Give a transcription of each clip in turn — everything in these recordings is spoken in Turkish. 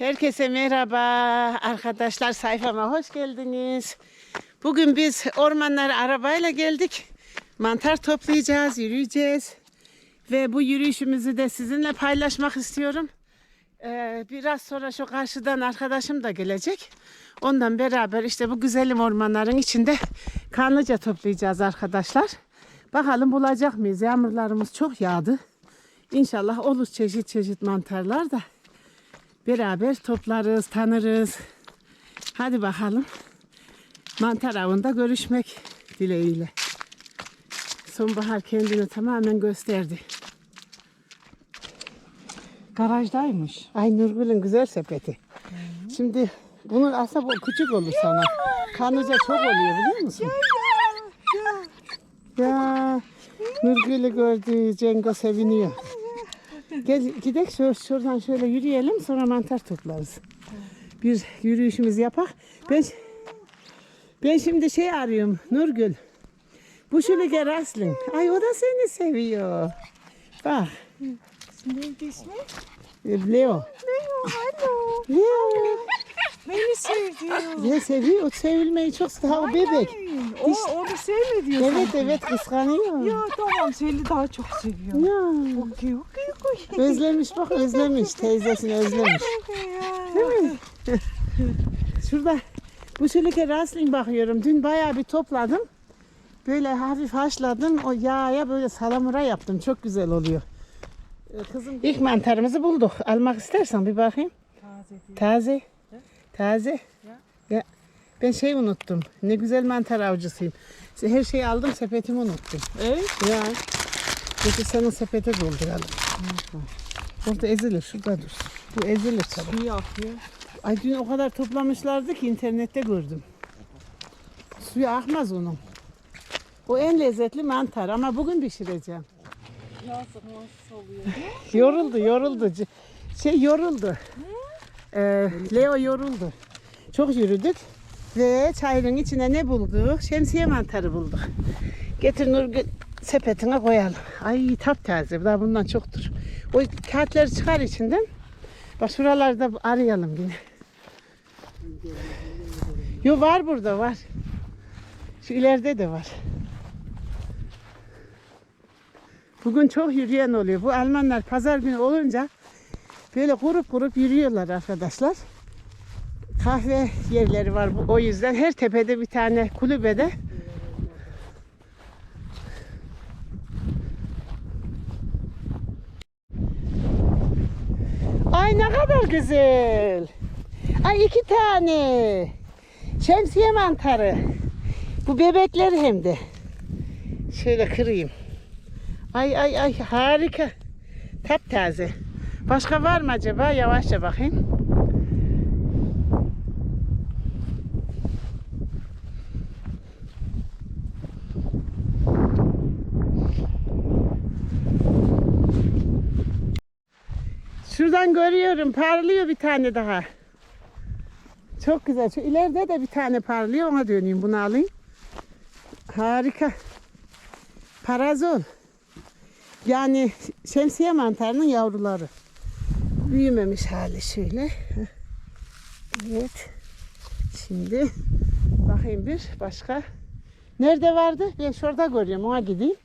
Herkese merhaba arkadaşlar sayfama hoş geldiniz. Bugün biz ormanlara arabayla geldik. Mantar toplayacağız, yürüyeceğiz. Ve bu yürüyüşümüzü de sizinle paylaşmak istiyorum. Ee, biraz sonra şu karşıdan arkadaşım da gelecek. Ondan beraber işte bu güzelim ormanların içinde kanlıca toplayacağız arkadaşlar. Bakalım bulacak mıyız? Yağmurlarımız çok yağdı. İnşallah olur çeşit çeşit mantarlar da beraber toplarız, tanırız. Hadi bakalım. Mantar avında görüşmek dileğiyle. Sonbahar kendini tamamen gösterdi. Garajdaymış. Ay Nurgül'ün güzel sepeti. Şimdi bunun aslında bu küçük olur sana. Kanlıca çok oluyor biliyor musun? Ya Nurgül'ü gördü Cengo seviniyor. Gel gidelim şur- şuradan şöyle yürüyelim sonra mantar toplarız. Bir yürüyüşümüz yapak. Ben ben şimdi şey arıyorum Nurgül. Bu Şülüger Aslın. Ay o da seni seviyor. Bak Neydi ismi? Leo. Leo, hello. Leo. Beni sevdi. Ya seviyor. O sevilmeyi çok daha o bebek. O, onu sevme diyor. Evet evet kıskanıyor. Ya tamam seni daha çok seviyor. Ya. Okey okey okey. Özlemiş bak özlemiş. Teyzesini özlemiş. Değil mi? Şurada bu sülüke rastlayın bakıyorum. Dün bayağı bir topladım. Böyle hafif haşladım. O yağa böyle salamura yaptım. Çok güzel oluyor. Ee, Kızım ilk mantarımızı bulduk. Almak istersen bir bakayım. Taze. Taze. Taze. Ya. Ben şey unuttum. Ne güzel mantar avcısıyım. Her şeyi aldım sepetimi unuttum. Evet. Ya. Peki senin sepete dolduralım. Orada ezilir. Şurada dur. Bu ezilir tabii. Suyu akıyor. Ay dün o kadar toplamışlardı ki internette gördüm. Suyu akmaz onun. O en lezzetli mantar ama bugün pişireceğim. Nasıl nasıl oluyor? Yoruldu, yoruldu. Şey yoruldu. Ee, Leo yoruldu. Çok yürüdük ve çayırın içine ne bulduk? Şemsiye mantarı bulduk. Getir Nurgül sepetine koyalım. Ay taptaze. Daha bundan çoktur. O kağıtları çıkar içinden. Bak şuralarda arayalım yine. Yo var burada var. Şu ileride de var. Bugün çok yürüyen oluyor. Bu Almanlar pazar günü olunca böyle grup grup yürüyorlar arkadaşlar. Kahve yerleri var bu, o yüzden. Her tepede bir tane kulübede Ay ne kadar güzel. Ay iki tane. Şemsiye mantarı. Bu bebekler hem de. Şöyle kırayım. Ay ay ay harika. Taptaze. Başka var mı acaba? Yavaşça bakayım. Şuradan görüyorum parlıyor bir tane daha. Çok güzel. Şu ileride de bir tane parlıyor. Ona döneyim. Bunu alayım. Harika. Parazol. Yani şemsiye mantarının yavruları. Büyümemiş hali şöyle. Evet. Şimdi bakayım bir başka. Nerede vardı? Ben şurada görüyorum. Ona gideyim.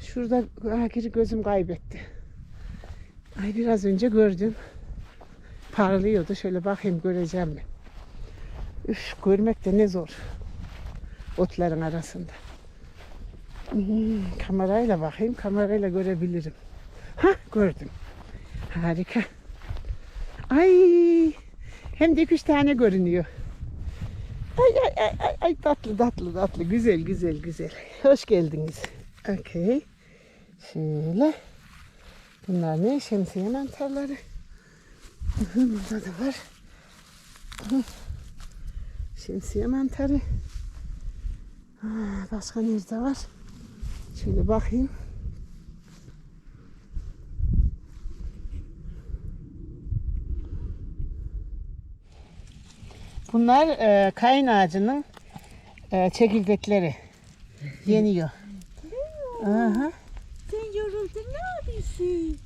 Şurada ha, gözüm kaybetti. Ay biraz önce gördüm. Parlıyordu. Şöyle bakayım göreceğim mi? Üf, görmek de ne zor. Otların arasında. Hmm, kamerayla bakayım. Kamerayla görebilirim. Ha gördüm. Harika. Ay hem de üç tane görünüyor. Ay ay ay ay, ay tatlı tatlı tatlı güzel güzel güzel. Hoş geldiniz. Okey. Şöyle. Bunlar ne? Şemsiye mantarları. Burada da var. Şemsiye mantarı. Başka nerede var? Şöyle bakayım. Bunlar e, kayın ağacının e, çekirdekleri. Yeniyor. Aha. Sen yoruldun ne yapıyorsun?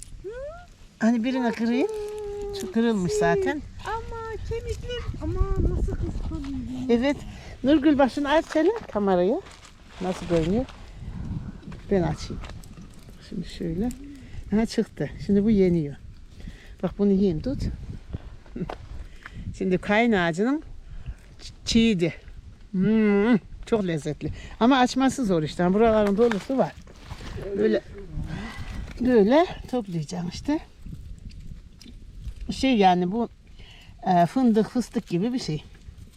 Hani birini kırayım. Şu kırılmış zaten. Ama kemikler ama nasıl kıskanıyor. Evet. Nurgül başını aç hele kameraya. Nasıl görünüyor? Ben açayım. Şimdi şöyle. Ha çıktı. Şimdi bu yeniyor. Bak bunu yiyin tut. Şimdi kayın ağacının çiğdi. Hmm, çok lezzetli. Ama açması zor işte. Buraların dolusu var. Böyle böyle toplayacağım işte. Şey yani bu e, fındık fıstık gibi bir şey.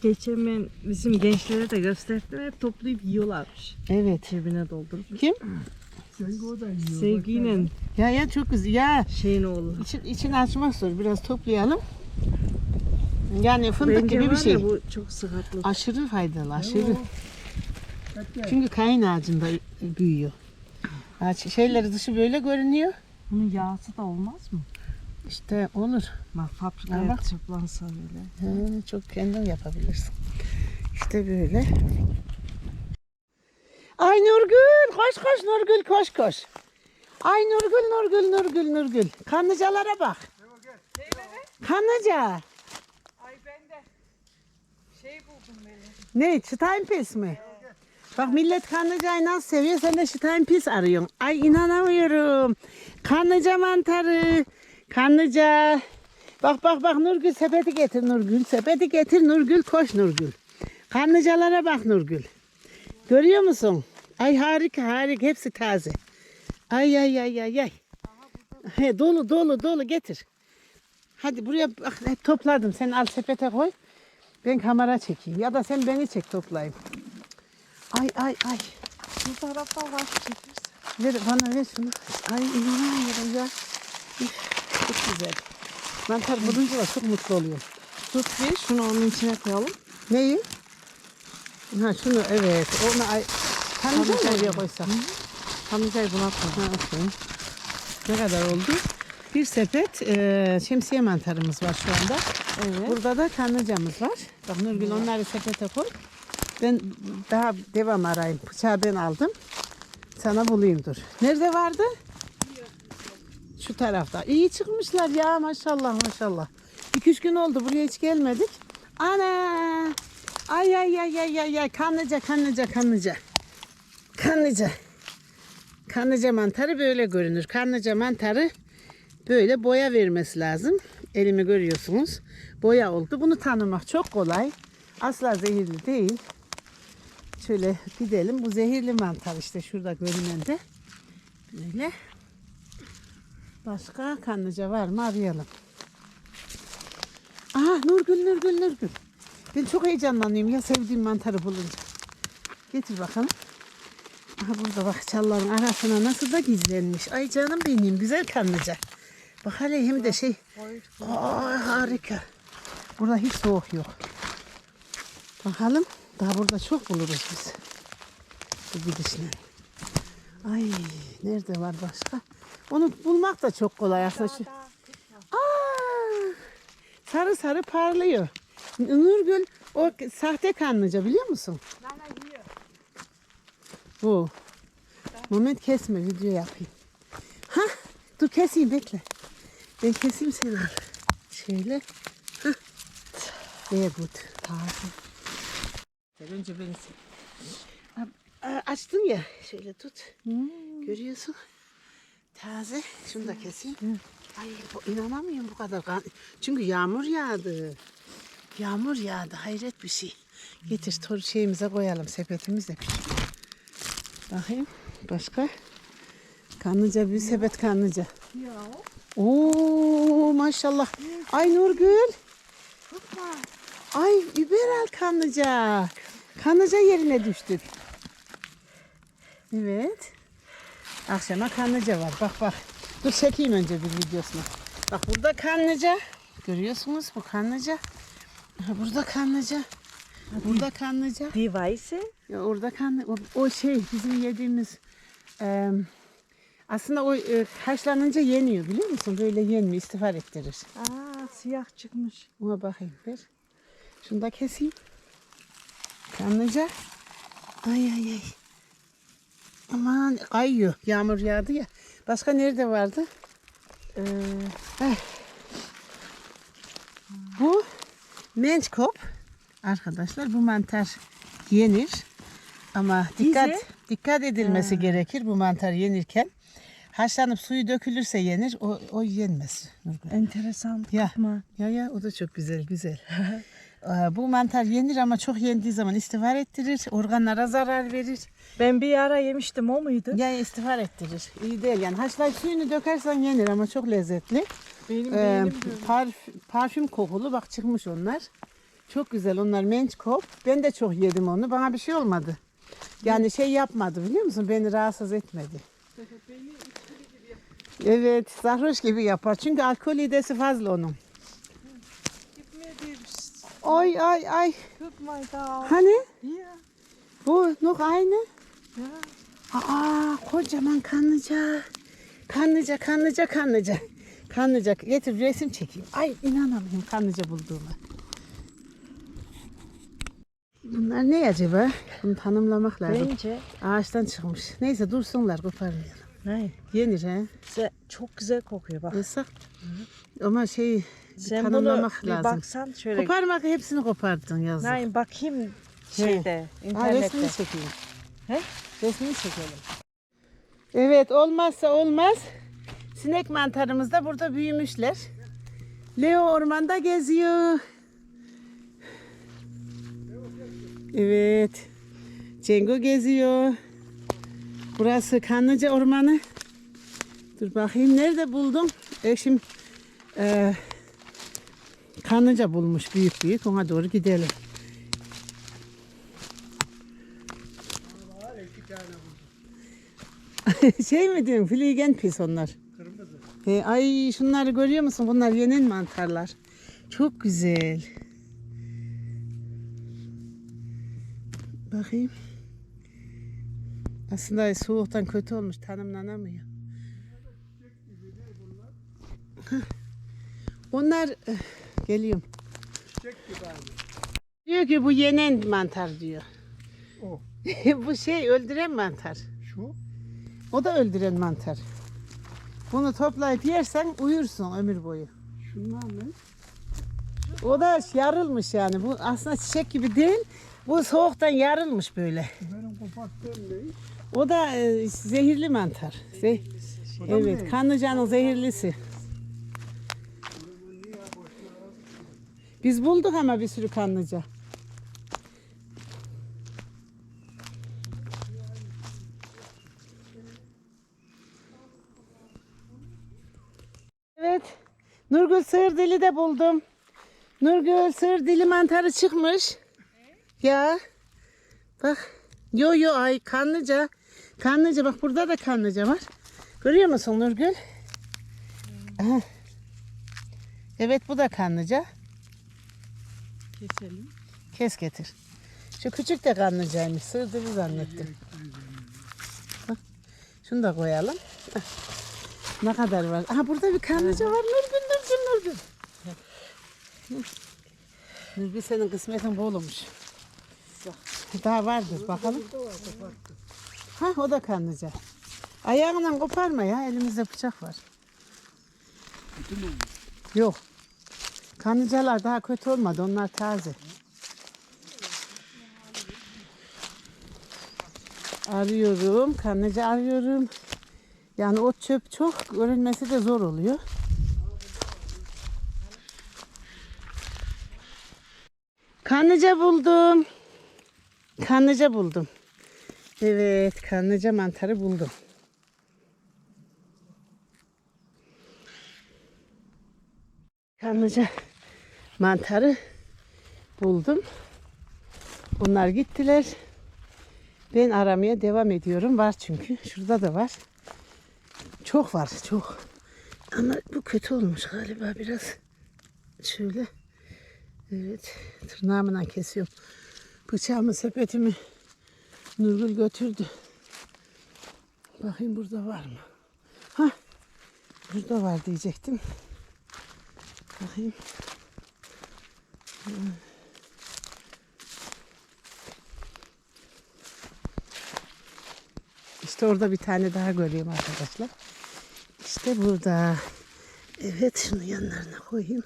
Geçen ben bizim gençlere de gösterdim hep toplayıp yiyorlarmış. Evet. Cebine doldurup. Kim? Sevgiyle Ya ya çok güzel. Ya şeyin oğlu. için, içini açmak zor. Biraz toplayalım. Yani fındık Bence gibi bir şey. ya bu çok sıhhatli. Aşırı faydalı, aşırı. Çünkü kayın ağacında büyüyor. Ağaç şeyleri dışı böyle görünüyor. Bunun yağsı da olmaz mı? İşte olur. Bak fabrikaya bak. toplansa böyle. He, çok kendin yapabilirsin. İşte böyle. Ay Nurgül, koş koş Nurgül, koş koş. Ay Nurgül, Nurgül, Nurgül, Nurgül. Kanlıcalara bak. Kanlıca. Ay ben de şey buldum böyle. Ne? Steinpilz mi? Bak millet kanlıcayı nasıl seviyor sen de Steinpilz arıyorsun. Ay inanamıyorum. Kanlıca mantarı. Kanlıca. Bak bak bak Nurgül sepeti getir Nurgül. Sepeti getir Nurgül koş Nurgül. Kanlıcalara bak Nurgül. Görüyor musun? Ay harika harika hepsi taze. Ay ay ay ay ay. He, dolu dolu dolu getir. Hadi buraya bak topladım. Sen al sepete koy. Ben kamera çekeyim ya da sen beni çek toplayayım. Ay ay ay. Bu taraftan var çekirsin. Ver bana ver şunu. Ay inanamıyorum ya. Çok güzel. Mantar bulunca da çok mutlu oluyorum. Tut bir şunu onun içine koyalım. Neyi? Ha şunu evet. Onu ay. Kanıca mı oraya koysak? Kanıcayı buna koy. Ha, okey. Ne kadar oldu? Bir sepet e, şemsiye mantarımız var şu anda. Evet. Burada da kanlıcamız var. Bak Nurgül onları sepete koy. Ben daha devam arayayım. Bıçağı ben aldım. Sana bulayım dur. Nerede vardı? Şu tarafta. İyi çıkmışlar ya maşallah maşallah. 2-3 gün oldu buraya hiç gelmedik. Ana! Ay ay ay ay ay ay kanlıca kanlıca kanlıca. Kanlıca. Kanlıca mantarı böyle görünür. Kanlıca mantarı böyle boya vermesi lazım. Elimi görüyorsunuz. Boya oldu. Bunu tanımak çok kolay. Asla zehirli değil. Şöyle gidelim. Bu zehirli mantar işte şurada görünen de. Böyle. Başka kanlıca var mı arayalım. Aha Nurgül Nurgül Nurgül. Ben çok heyecanlanıyorum ya sevdiğim mantarı bulunca. Getir bakalım. Aha burada bak çalların arasına nasıl da gizlenmiş. Ay canım benim güzel kanlıca. Bak hele hem de şey. Aa, harika. Burada hiç soğuk yok. Bakalım. Daha burada çok buluruz biz. Bu gidişle. Ay nerede var başka? Onu bulmak da çok kolay aslında. Şu... Aa, sarı sarı parlıyor. Nurgül o sahte kanlıca biliyor musun? Bu. Moment kesme video yapayım. Ha, dur keseyim bekle. Ben keseyim sen al. Şöyle. Ha. Very good. Taze. Önce beni. Aa, Açtın ya. Şöyle tut. Görüyorsun. Taze. Şunu da keseyim. Ay bu, inanamıyorum bu kadar. kan- Çünkü yağmur yağdı. Yağmur yağdı. Hayret bir şey. Getir tor şeyimize koyalım sepetimize. Bakayım. Başka? Kanlıca bir sepet kanlıca. Ya Oo maşallah. Ay Nurgül. Ay Überal kanlıca. Kanlıca yerine düştük. Evet. Akşama kanlıca var. Bak bak. Dur çekeyim önce bir videosunu. Bak burada kanlıca. Görüyorsunuz bu kanlıca. Burada kanlıca. Burada kanlıca. Device. Ya orada kan o, o şey bizim yediğimiz e, aslında o e, haşlanınca yeniyor biliyor musun? Böyle yenmiyor, istifar ettirir. Aa siyah çıkmış. Ona bakayım ver. Şunu da keseyim. Kanlıca. Ay ay ay. Aman kayıyor. Yağmur yağdı ya. Başka nerede vardı? Ee, Eh. Bu mençkop. Arkadaşlar bu mantar yenir. Ama dikkat Dizi? dikkat edilmesi gerekir bu mantar yenirken. Haşlanıp suyu dökülürse yenir. O, o yenmez. Enteresan. Ya. Bakma. Ya ya o da çok güzel güzel. Bu mantar yenir ama çok yendiği zaman istifar ettirir. Organlara zarar verir. Ben bir ara yemiştim o muydu? Ya istifar ettirir. İyi değil yani. Haşlayıp suyunu dökersen yenir ama çok lezzetli. Benim Ee, beğenim parf- parfüm kokulu bak çıkmış onlar. Çok güzel onlar mençkop. Ben de çok yedim onu. Bana bir şey olmadı. Yani şey yapmadı biliyor musun? Beni rahatsız etmedi. Evet, sarhoş gibi yapar. Çünkü alkol idesi fazla onun. Ay ay ay. Hani? Bu nok aynı. Aa kocaman kanlıca. Kanlıca kanlıca kanlıca. Kanlıca. Getir resim çekeyim. Ay inanamıyorum kanlıca bulduğuma. Bunlar ne acaba? Bunu tanımlamak lazım. Bence. Ağaçtan çıkmış. Neyse dursunlar koparmayalım. Nein. Yenir he. Güzel, çok güzel kokuyor bak. Yasak. Ama şey Sen bunu tanımlamak bir lazım. baksan şöyle. Koparmak hepsini kopardın yazık. Nein bakayım şeyde Ha, internette. resmini çekeyim. He? Resmini çekelim. Evet olmazsa olmaz. Sinek mantarımız da burada büyümüşler. Leo ormanda geziyor. Evet. Cengo geziyor. Burası Kanlıca Ormanı. Dur bakayım nerede buldum? Eşim eee Kanlıca bulmuş büyük büyük. Ona doğru gidelim. şey mi diyorsun? Fliegen pis onlar. Kırmızı. E, ay şunları görüyor musun? Bunlar yenen mantarlar. Çok güzel. Bakayım. Aslında soğuktan kötü olmuş. Tanımlanamıyor. Hah. Onlar eh, geliyorum. Diyor ki bu yenen mantar diyor. O. bu şey öldüren mantar. Şu O da öldüren mantar. Bunu toplayıp yersen uyursun ömür boyu. şunlar ne? O da yarılmış yani. Bu aslında çiçek gibi değil. Bu soğuktan yarılmış böyle. Benim koparttığım ne? O da e, zehirli mantar. Ze- evet, kanlıcanın zehirlisi. Biz bulduk ama bir sürü kanlıca. Evet. Nurgül sığır dili de buldum. Nurgül sığır dili mantarı çıkmış. Ya. Bak. Yo yo ay kanlıca. Kanlıca bak burada da kanlıca var. Görüyor musun Nurgül? Aha. Evet bu da kanlıca. Keselim. Kes getir. Şu küçük de kanlıcaymış. Dili zannettim. Bak, Şunu da koyalım. Ne kadar var? Aha burada bir kanlıca var. Nurgül, Nurgül, Nurgül. Nurgül senin kısmetin bol olmuş. Daha vardır bakalım. Ha o da kanlıca. Ayağından koparma ya. Elimizde bıçak var. Yok. Kanlıcalar daha kötü olmadı. Onlar taze. Arıyorum. Kanlıca arıyorum. Yani o çöp çok. Görünmesi de zor oluyor. Kanlıca buldum. Kanlıca buldum. Evet, kanlıca mantarı buldum. Kanlıca mantarı buldum. Bunlar gittiler. Ben aramaya devam ediyorum. Var çünkü. Şurada da var. Çok var, çok. Ama bu kötü olmuş galiba biraz. Şöyle. Evet, tırnağımla kesiyorum. Bıçağımı, sepetimi Nurgül götürdü. Bakayım burada var mı? Ha, burada var diyecektim. Bakayım. İşte orada bir tane daha görüyorum arkadaşlar. İşte burada. Evet şunu yanlarına koyayım.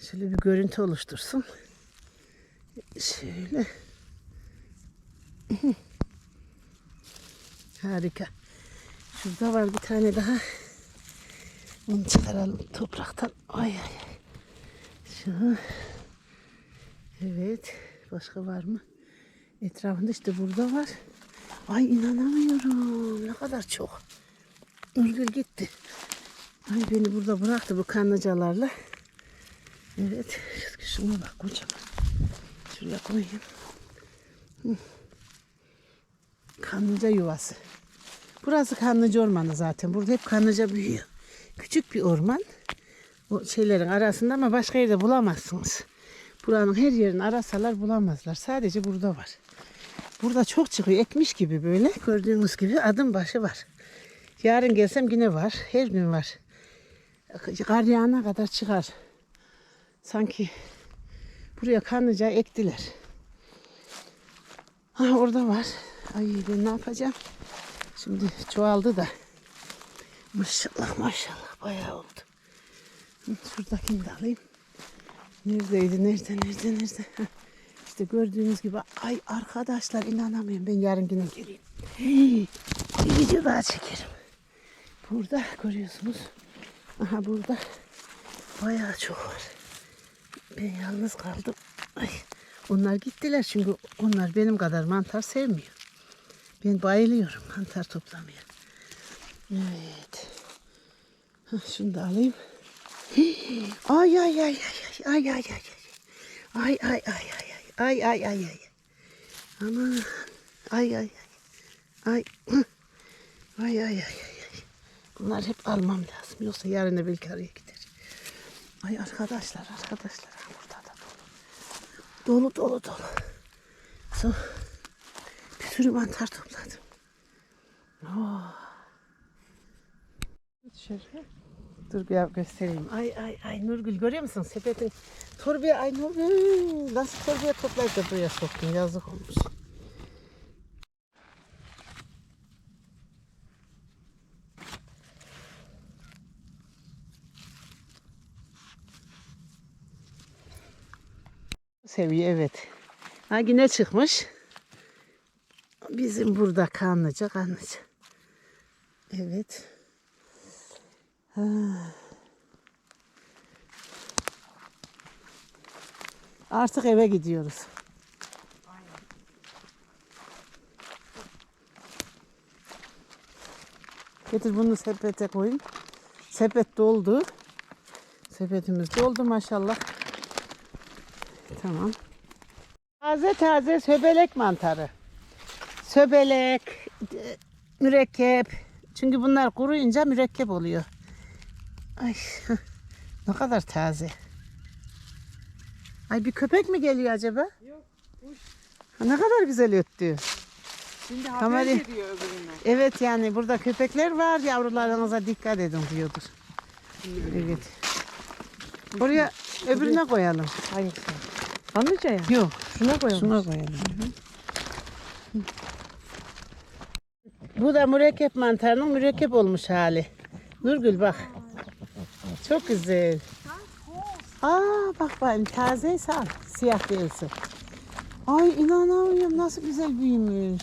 Şöyle bir görüntü oluştursun. Şöyle. Harika. Şurada var bir tane daha. Onu çıkaralım topraktan. Ay ay. Şu. Evet. Başka var mı? Etrafında işte burada var. Ay inanamıyorum. Ne kadar çok. Nurgül gitti. Ay beni burada bıraktı bu kanlıcalarla. Evet. Şuna bak kocaman. Şuraya koyayım. Hı. Kanlıca yuvası. Burası kanlıca ormanı zaten. Burada hep kanlıca büyüyor. Küçük bir orman. O şeylerin arasında ama başka yerde bulamazsınız. Buranın her yerini arasalar bulamazlar. Sadece burada var. Burada çok çıkıyor. Ekmiş gibi böyle. Gördüğünüz gibi adım başı var. Yarın gelsem yine var. Her gün var. Kar yağına kadar çıkar. Sanki buraya kanlıca ektiler. Ha orada var. Ay ben ne yapacağım? Şimdi çoğaldı da. Maşallah maşallah bayağı oldu. Şuradakini de alayım. Neredeydi? Nerede? Nerede? Nerede? Heh. İşte gördüğünüz gibi ay arkadaşlar inanamıyorum. Ben yarın yine geleyim. Bir video daha çekerim. Burada görüyorsunuz. Aha burada bayağı çok var. Ben yalnız kaldım. Ay, onlar gittiler çünkü onlar benim kadar mantar sevmiyor. Ben bayılıyorum mantar toplamaya. Evet. Şunu da alayım. Ay ay ay ay ay ay ay ay ay ay ay ay ay ay ay ay aman ay ay ay ay ay ay ay bunlar hep almam lazım yoksa yarın belki araya gider ay arkadaşlar arkadaşlar burada da dolu dolu dolu dolu so, sürü mantar topladım Dışarı. Dur bir göstereyim. Ay ay ay Nurgül görüyor musun sepetin torbaya ay Nurgül nasıl torbaya toplayıp da buraya soktun yazık olmuş. Seviye evet. Ha yine çıkmış. Bizim burada kanlıca kanlıca. Evet. Artık eve gidiyoruz. Getir bunu sepete koyun. Sepet doldu. Sepetimiz doldu maşallah. Tamam. Taze taze söbelek mantarı. Söbelek, mürekkep. Çünkü bunlar kuruyunca mürekkep oluyor. Ay ne kadar taze. Ay bir köpek mi geliyor acaba? Yok, kuş. Ne kadar güzel öttü. Şimdi haber Kamera- veriyor öbürüne. Evet yani burada köpekler var yavrularınıza dikkat edin diyordur. Evet. Buraya öbürüne koyalım. Hangisi? Anlıca ya. Yok Şuna koyalım. şuna koyalım. Bu da mürekkep mantarının mürekkep olmuş hali. Nurgül bak. Çok güzel. Aa bak bakayım tazeyse al. Siyah değilse. Ay inanamıyorum nasıl güzel büyümüş.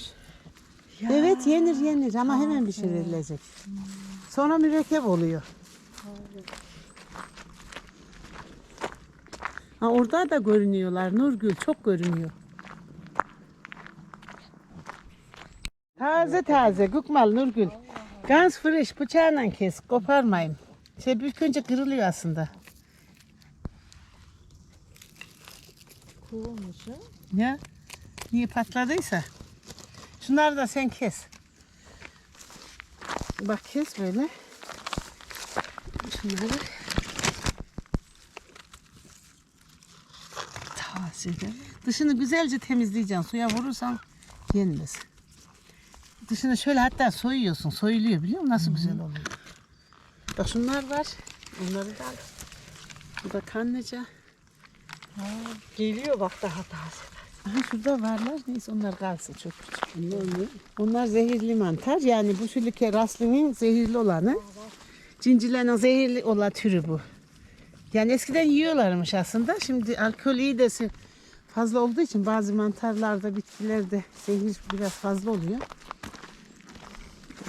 Evet yenir yenir ama hemen pişirilecek. Sonra mürekkep oluyor. Ha orada da görünüyorlar Nurgül çok görünüyor. Taze taze gukmal Nurgül. Ganz frisch bıçağla kes koparmayın. Şey bükünce kırılıyor aslında. Kurulmuş ha. Ya niye patladıysa. Şunları da sen kes. Bak kes böyle. Şunları. Taze. Dışını güzelce temizleyeceksin. Suya vurursan yenmez. Dışını şöyle hatta soyuyorsun. Soyuluyor biliyor musun? Nasıl güzel oluyor. Bak şunlar var. Onları da al. Bu da kanlıca. Geliyor bak daha taze. Aha şurada varlar. Neyse onlar kalsın çok küçük. Onlar zehirli mantar. Yani bu sülüke rastlının zehirli olanı. Cincilerin zehirli olan türü bu. Yani eskiden yiyorlarmış aslında. Şimdi alkol iğdesi fazla olduğu için bazı mantarlarda, bitkilerde zehir biraz fazla oluyor.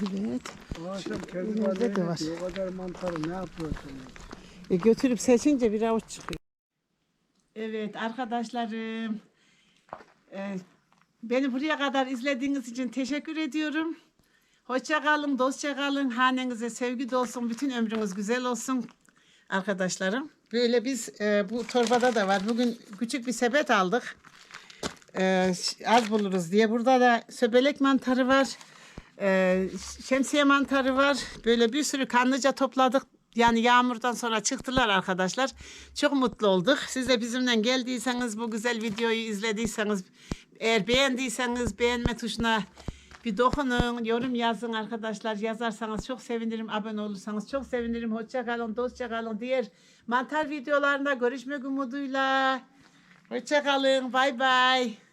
Evet. O akşam kendi de var. O kadar mantarı ne yapıyorsun? E, götürüp seçince bir avuç çıkıyor. Evet arkadaşlarım. e, beni buraya kadar izlediğiniz için teşekkür ediyorum. Hoşça kalın, dostça kalın. Hanenize sevgi dolsun. Bütün ömrünüz güzel olsun arkadaşlarım. Böyle biz e, bu torbada da var. Bugün küçük bir sepet aldık. E, az buluruz diye. Burada da söbelek mantarı var. E, şemsiye mantarı var. Böyle bir sürü kanlıca topladık. Yani yağmurdan sonra çıktılar arkadaşlar. Çok mutlu olduk. Siz de bizimle geldiyseniz bu güzel videoyu izlediyseniz eğer beğendiyseniz beğenme tuşuna bir dokunun, yorum yazın arkadaşlar. Yazarsanız çok sevinirim. Abone olursanız çok sevinirim. Hoşça kalın, dostça kalın. Diğer mantar videolarında görüşmek umuduyla. Hoşça kalın. Bay bay.